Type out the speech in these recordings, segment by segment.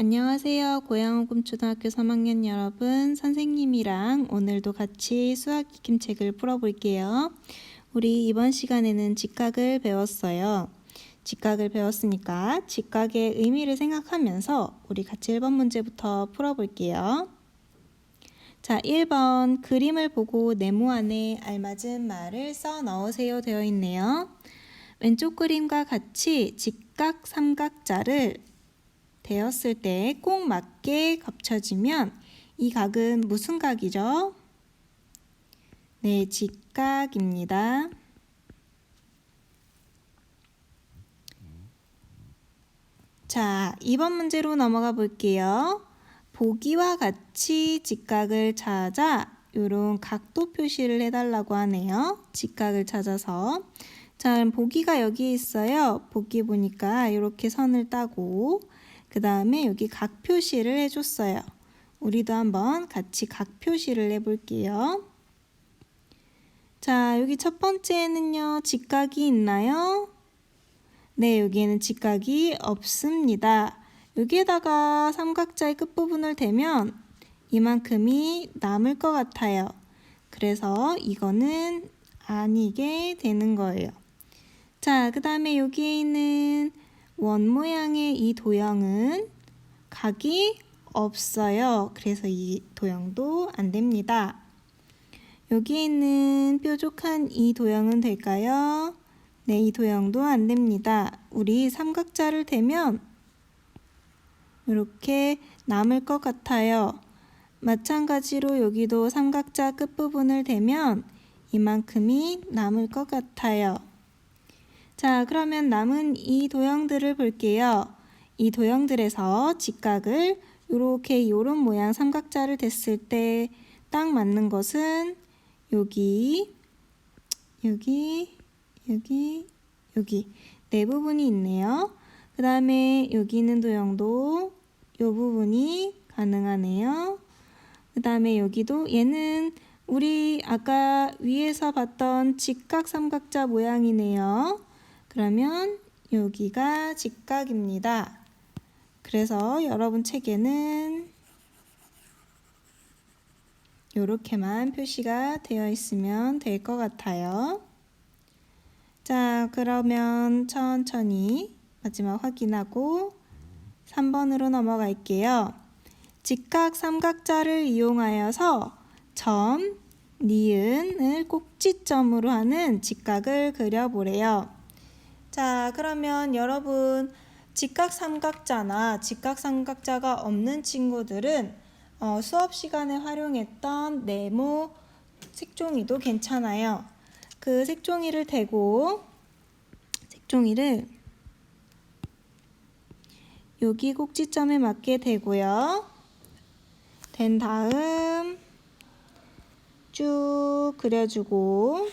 안녕하세요. 고양호금 초등학교 3학년 여러분. 선생님이랑 오늘도 같이 수학 익힘책을 풀어볼게요. 우리 이번 시간에는 직각을 배웠어요. 직각을 배웠으니까 직각의 의미를 생각하면서 우리 같이 1번 문제부터 풀어볼게요. 자, 1번 그림을 보고 네모 안에 알맞은 말을 써 넣으세요 되어 있네요. 왼쪽 그림과 같이 직각 삼각자를 되었을 때 꼭 맞게 겹쳐지면 이 각은 무슨 각이죠? 네, 직각입니다. 자, 2번 문제로 넘어가 볼게요. 보기와 같이 직각을 찾아 이런 각도 표시를 해달라고 하네요. 직각을 찾아서. 자, 보기가 여기 있어요. 보기 보니까 이렇게 선을 따고 그 다음에 여기 각 표시를 해줬어요. 우리도 한번 같이 각 표시를 해볼게요. 자, 여기 첫 번째는요, 직각이 있나요? 네, 여기에는 직각이 없습니다. 여기에다가 삼각자의 끝부분을 대면 이만큼이 남을 것 같아요. 그래서 이거는 아니게 되는 거예요. 자, 그 다음에 여기에 있는 원 모양의 이 도형은 각이 없어요. 그래서 이 도형도 안 됩니다. 여기 있는 뾰족한 이 도형은 될까요? 네, 이 도형도 안 됩니다. 우리 삼각자를 대면 이렇게 남을 것 같아요. 마찬가지로 여기도 삼각자 끝부분을 대면 이만큼이 남을 것 같아요. 자, 그러면 남은 이 도형들을 볼게요. 이 도형들에서 직각을 이렇게 이런 모양 삼각자를 댔을 때 딱 맞는 것은 여기, 여기, 여기, 여기 네 부분이 있네요. 그 다음에 여기 있는 도형도 이 부분이 가능하네요. 그 다음에 여기도 얘는 우리 아까 위에서 봤던 직각 삼각자 모양이네요. 그러면 여기가 직각입니다. 그래서 여러분 책에는 이렇게만 표시가 되어 있으면 될 것 같아요. 자, 그러면 천천히 마지막 확인하고 3번으로 넘어갈게요. 직각 삼각자를 이용하여서 점, 니은을 꼭지점으로 하는 직각을 그려보래요. 자, 그러면 여러분 직각 삼각자나 직각 삼각자가 없는 친구들은 어, 수업 시간에 활용했던 네모 색종이도 괜찮아요. 그 색종이를 대고 색종이를 여기 꼭지점에 맞게 대고요. 된 다음 쭉 그려주고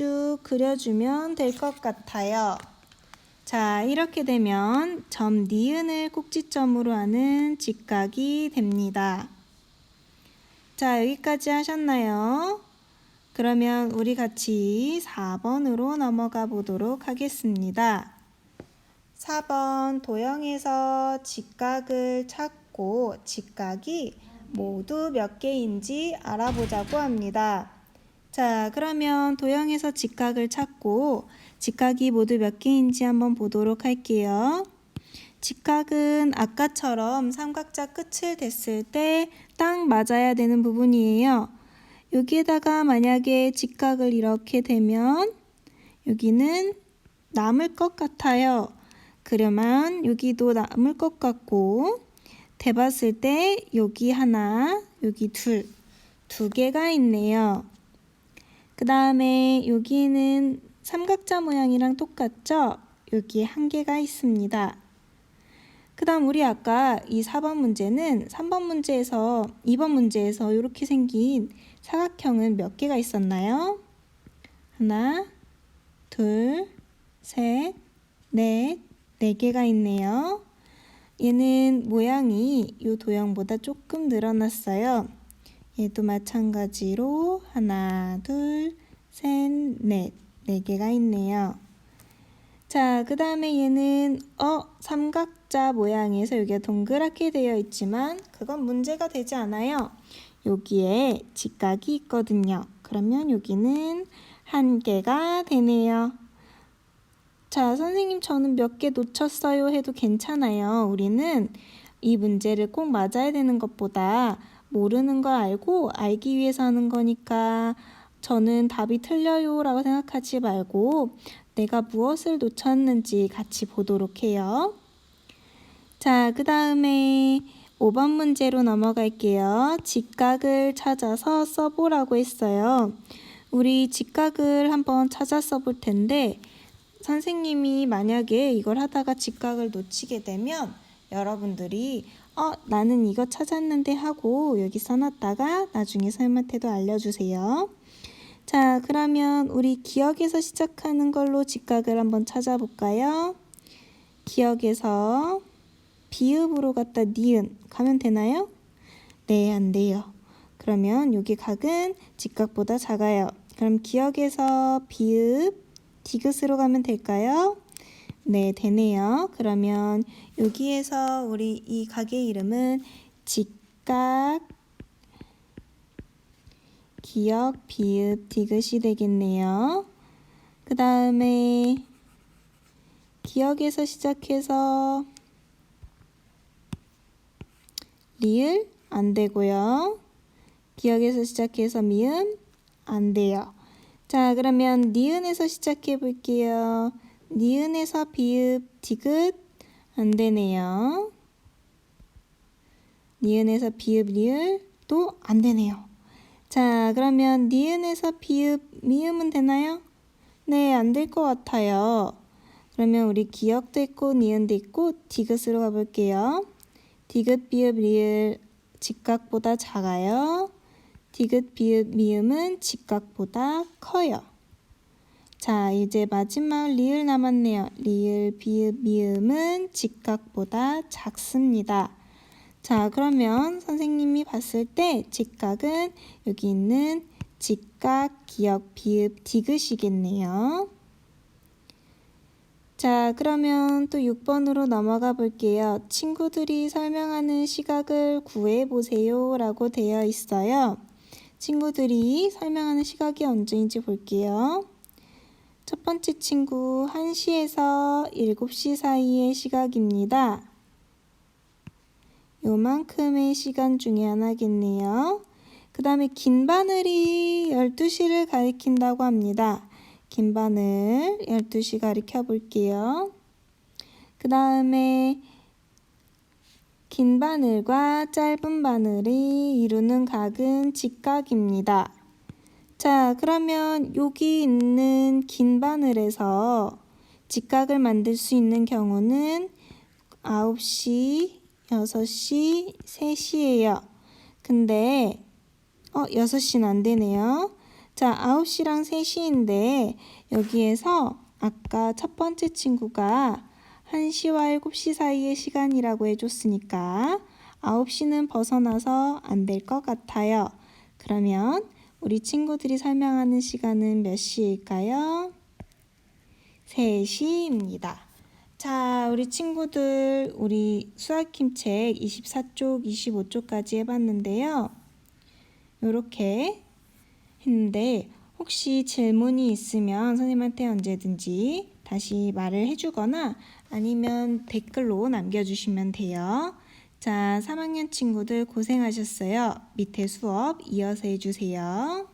쭉 그려주면 될 것 같아요. 자, 이렇게 되면 점 니은을 꼭지점으로 하는 직각이 됩니다. 자, 여기까지 하셨나요? 그러면 우리 같이 4번으로 넘어가 보도록 하겠습니다. 4번 도형에서 직각을 찾고 직각이 모두 몇 개인지 알아보자고 합니다. 자, 그러면 도형에서 직각을 찾고 직각이 모두 몇 개인지 한번 보도록 할게요. 직각은 아까처럼 삼각자 끝을 댔을 때 딱 맞아야 되는 부분이에요. 여기에다가 만약에 직각을 이렇게 대면 여기는 남을 것 같아요. 그러면 여기도 남을 것 같고 대봤을 때 여기 하나, 여기 둘, 두 개가 있네요. 그 다음에 여기는 삼각자 모양이랑 똑같죠? 여기 한 개가 있습니다. 그 다음 우리 아까 이 4번 문제는 3번 문제에서 2번 문제에서 이렇게 생긴 사각형은 몇 개가 있었나요? 하나, 둘, 셋, 넷, 네 개가 있네요. 얘는 모양이 이 도형보다 조금 늘어났어요. 얘도 마찬가지로 하나, 둘, 셋, 넷, 네 개가 있네요. 자, 그 다음에 얘는 어 삼각자 모양에서 여기가 동그랗게 되어 있지만 그건 문제가 되지 않아요. 여기에 직각이 있거든요. 그러면 여기는 한 개가 되네요. 자, 선생님 저는 몇 개 놓쳤어요 해도 괜찮아요. 우리는 이 문제를 꼭 맞아야 되는 것보다 모르는 거 알고 알기 위해서 하는 거니까 저는 답이 틀려요 라고 생각하지 말고 내가 무엇을 놓쳤는지 같이 보도록 해요. 자, 그 다음에 5번 문제로 넘어갈게요. 직각을 찾아서 써보라고 했어요. 우리 직각을 한번 찾아 써볼 텐데 선생님이 만약에 이걸 하다가 직각을 놓치게 되면 여러분들이 어, 나는 이거 찾았는데 하고 여기 써놨다가 나중에 선생님한테도 알려주세요. 자, 그러면 우리 기억에서 시작하는 걸로 직각을 한번 찾아볼까요? 기억에서 비읍으로 갔다 니은 가면 되나요? 네, 안 돼요. 그러면 여기 각은 직각보다 작아요. 그럼 기억에서 비읍 디귿으로 가면 될까요? 네, 되네요. 그러면 여기에서 우리 이 가게 이름은 직각 기억 비읍 디귿이 되겠네요. 그 다음에 기억에서 시작해서 리을 안 되고요. 기억에서 시작해서 미음 안 돼요. 자, 그러면 니은에서 시작해 볼게요. 니은에서 비읍 디귿 안 되네요. 니은에서 비읍 리을 또안 되네요. 자, 그러면 니은에서 비읍 미음은 되나요? 네, 안 될 것 같아요. 그러면 우리 기억도 있고 니은도 있고 디귿으로 가볼게요. 디귿 비읍 리을 직각보다 작아요. 디귿 비읍 미음은 직각보다 커요. 자, 이제 마지막 리을 남았네요. 리을 비읍 미음은 직각보다 작습니다. 자, 그러면 선생님이 봤을 때 직각은 여기 있는 직각, 기역, 비읍, 디귿이겠네요. 자, 그러면 또 6번으로 넘어가 볼게요. 친구들이 설명하는 시각을 구해 보세요 라고 되어 있어요. 친구들이 설명하는 시각이 언제인지 볼게요. 첫 번째 친구 1시에서 7시 사이의 시각입니다. 요만큼의 시간 중에 하나겠네요. 그 다음에 긴 바늘이 12시를 가리킨다고 합니다. 긴 바늘 12시 가리켜 볼게요. 그 다음에 긴 바늘과 짧은 바늘이 이루는 각은 직각입니다. 자, 그러면 여기 있는 긴 바늘에서 직각을 만들 수 있는 경우는 9시, 6시, 3시예요. 근데 어, 6시는 안 되네요. 자, 9시랑 3시인데 여기에서 아까 첫 번째 친구가 1시와 7시 사이의 시간이라고 해줬으니까 9시는 벗어나서 안 될 것 같아요. 그러면 우리 친구들이 설명하는 시간은 몇 시일까요? 3시입니다. 자, 우리 친구들, 우리 수학힘책 24쪽, 25쪽까지 해봤는데요. 이렇게 했는데, 혹시 질문이 있으면 선생님한테 언제든지 다시 말을 해주거나 아니면 댓글로 남겨주시면 돼요. 자, 3학년 친구들 고생하셨어요. 밑에 수업 이어서 해주세요.